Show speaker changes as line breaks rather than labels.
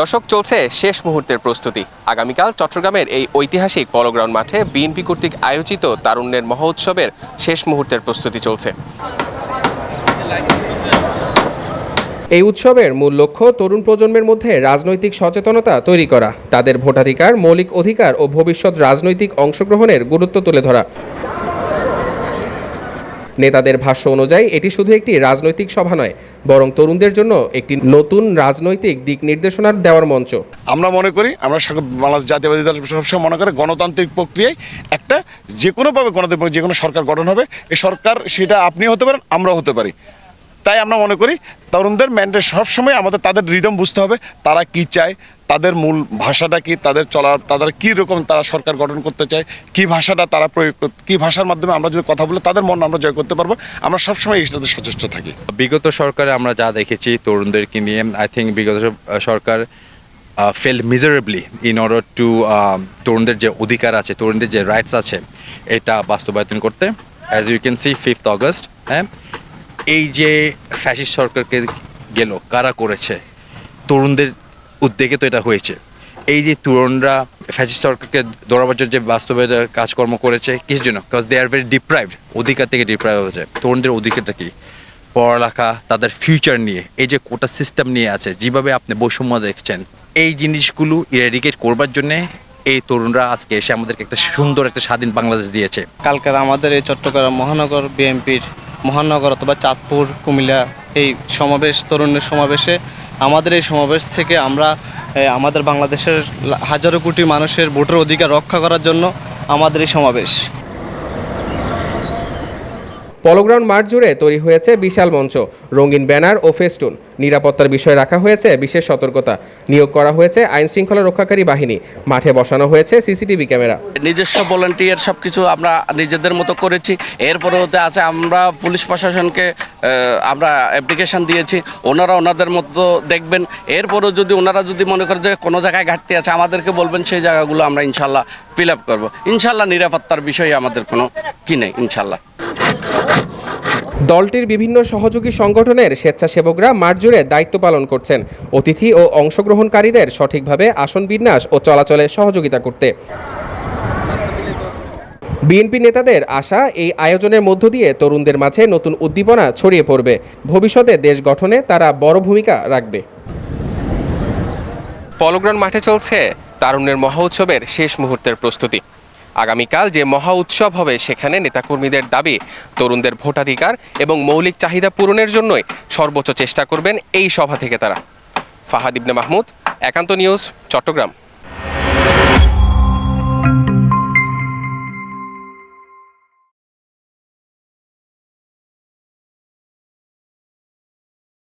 দর্শক, চলছে শেষ মুহূর্তের প্রস্তুতি। আগামীকাল চট্টগ্রামের এই ঐতিহাসিক পলোগ্রাউন্ড মাঠে বিএনপি কর্তৃক আয়োজিত তারুণ্যের মহোৎসবের শেষ মুহূর্তের প্রস্তুতি চলছে। এই উৎসবের মূল লক্ষ্য তরুণ প্রজন্মের মধ্যে রাজনৈতিক সচেতনতা তৈরি করা, তাদের ভোটাধিকার, মৌলিক অধিকার ও ভবিষ্যৎ রাজনৈতিক অংশগ্রহণের গুরুত্ব তুলে ধরা। নেতাদের ভাষ্য অনুযায়ী, এটি শুধু একটি রাজনৈতিক সভা নয়, বরং তরুণদের জন্য একটি নতুন রাজনৈতিক দিক নির্দেশনার দেওয়ার মঞ্চ।
আমরা মনে করি, আমরা বাংলাদেশ জাতীয়বাদী দল সবসময় মনে করে, গণতান্ত্রিক প্রক্রিয়ায় একটা যে কোনোভাবে গণতান্ত্রিক যে কোনো সরকার গঠন হবে। এই সরকার, সেটা আপনি হতে পারেন, আমরাও হতে পারি। তাই আমরা মনে করি তরুণদের ম্যান্ডেট সবসময় আমাদের তাদের রিদম বুঝতে হবে, তারা কি চায়, তাদের মূল ভাষাটা কি, তাদের চলার, তাদের কী রকম তারা সরকার গঠন করতে চায়, কি ভাষাটা তারা প্রয়োগ কি ভাষার মাধ্যমে আমরা যদি কথা বলি, তাদের মন আমরা জয় করতে পারব। আমরা সবসময় এইটাতে সচেষ্ট থাকি।
বিগত সরকারে আমরা যা দেখেছি তরুণদেরকে নিয়ে আই থিঙ্ক বিগত সরকার fail miserably in order to তরুণদের যে অধিকার আছে, তরুণদের যে রাইটস আছে, এটা বাস্তবায়ন করতে। As you can see fifth August হ্যাঁ? এই যে ফ্যাসিস্ট সরকারকে গেল, কারা করেছে? তরুণদের উদ্যোগে তো এটা হয়েছে। এই যে তরুণরা ফ্যাসিস্ট সরকারকে দৌড়াবার যে বাস্তবে কাজকর্ম করেছে, কিসের জন্য? Because they are very deprived অধিকার থেকে ডিপ্রাইভ হয়েছে তরুণদের অধিকারটা কি? পড়ালেখা, তাদের ফিউচার নিয়ে, এই যে কোটা সিস্টেম নিয়ে আছে, যেভাবে আপনি বৈষম্য দেখছেন, এই জিনিসগুলো ইরেডিকেট করবার জন্যে এই তরুণরা আজকে এসে আমাদেরকে একটা সুন্দর একটা স্বাধীন বাংলাদেশ দিয়েছে।
কালকের আমাদের এই চট্টগ্রাম মহানগর বিএনপির মহানগর অথবা চাঁদপুর, কুমিল্লা এই সমাবেশ, তরুণের সমাবেশে আমাদের এই সমাবেশ থেকে আমরা আমাদের বাংলাদেশের হাজারো কোটি মানুষের ভোটের অধিকার রক্ষা করার জন্য আমাদের এই সমাবেশ।
পলোগ্রাউন্ড মাঠ জুড়ে তৈরি হয়েছে বিশাল মঞ্চ, রঙিন ব্যানার ও ফেস্টুন। নিরাপত্তার বিষয়ে রাখা হয়েছে বিশেষ সতর্কতা। নিয়োগ করা হয়েছে আইন শৃঙ্খলা রক্ষাকারী বাহিনী। মাঠে বসানো হয়েছে সিসিটিভি ক্যামেরা।
নিজস্ব ভলেন্টিয়ার সব কিছু আমরা নিজেদের মতো করেছি। এরপরে হতে আছে আমরা পুলিশ প্রশাসনকে আমরা অ্যাপ্লিকেশন দিয়েছি। ওনারা ওনাদের মতো দেখবেন। এরপরও যদি ওনারা যদি মনে করে যে কোনো জায়গায় ঘাটতি আছে, আমাদেরকে বলবেন, সেই জায়গাগুলো আমরা ইনশাল্লাহ ফিল আপ করব। ইনশাল্লাহ নিরাপত্তার বিষয়ে আমাদের কোনো কি নেই, ইনশাল্লাহ।
দলটির বিভিন্ন সহযোগী সংগঠনের স্বেচ্ছাসেবকরা মাঠ জুড়ে দায়িত্ব পালন করছেন। অতিথি ও অংশগ্রহণকারীদের সঠিকভাবে আসন বিন্যাস ও চলাচলে সহযোগিতা করতে। বিএনপি নেতাদের আশা এই আয়োজনের মধ্য দিয়ে তরুণদের মাঝে নতুন উদ্দীপনা ছড়িয়ে পড়বে। ভবিষ্যতে দেশ গঠনে তারা বড় ভূমিকা রাখবে। পলগ্রাউন্ড মাঠে চলছে তারুণ্যের মহা উৎসবের শেষ মুহূর্তের প্রস্তুতি। আগামীকাল যে মহা উৎসব হবে সেখানে নেতাকর্মীদের দাবি, তরুণদের ভোটাধিকার এবং মৌলিক চাহিদা পূরণের জন্যই সর্বোচ্চ চেষ্টা করবেন এই সভা থেকে তারা। ফাহাদ ইবনে মাহমুদ, একান্ত নিউজ, চট্টগ্রাম।